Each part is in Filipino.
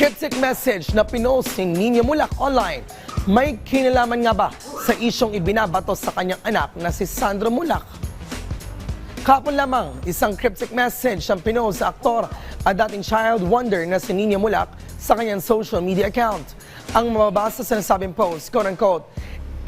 Cryptic message na pinost ni Nina Mulak online. May kinalaman nga ba sa isyong ibinabato sa kanyang anak na si Sandro Mulak? Kapon lamang, isang cryptic message ang pinost sa aktor at dating child wonder na si Nina Mulak sa kanyang social media account. Ang mababasa sa nasabing post, quote-unquote,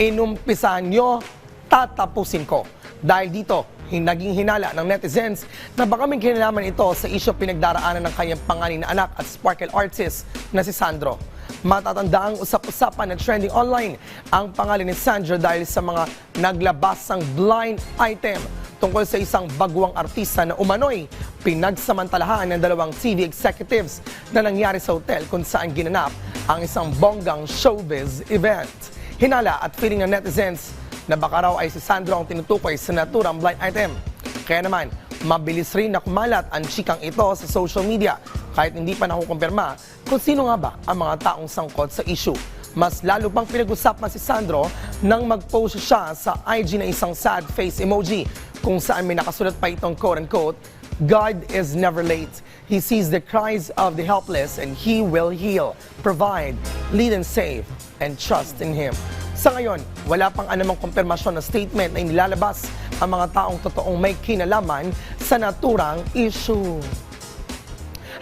inumpisahan nyo, tatapusin ko. Dahil dito, naging hinala ng netizens na baka may kinalaman ito sa isyo pinagdaraanan ng kanyang panganin na anak at sparkle artist na si Sandro. Matatanda ang usap-usapan na trending online ang pangalan ni Sandro dahil sa mga naglabasang blind item tungkol sa isang bagwang artista na umano'y pinagsamantalahan ng dalawang TV executives na nangyari sa hotel kung saan ginanap ang isang bonggang showbiz event. Hinala at feeling ng netizens na baka raw ay si Sandro ang tinutukoy sa naturang blind item. Kaya naman, mabilis rin na kumalat ang chikang ito sa social media kahit hindi pa nakukumpirma kung sino nga ba ang mga taong sangkot sa issue. Mas lalo pang pinag-usapan si Sandro nang mag-post siya sa IG na isang sad face emoji kung saan may nakasulat pa itong quote-unquote, God is never late. He sees the cries of the helpless and He will heal, provide, lead and save, and trust in Him. Sa ngayon, wala pang anumang kumpirmasyon na statement na inilalabas ang mga taong totoong may kinalaman sa naturang issue.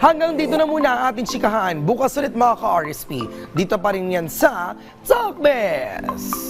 Hanggang dito na muna ang ating chikahan. Bukas ulit mga ka-RSP. Dito pa rin yan sa Talkbest!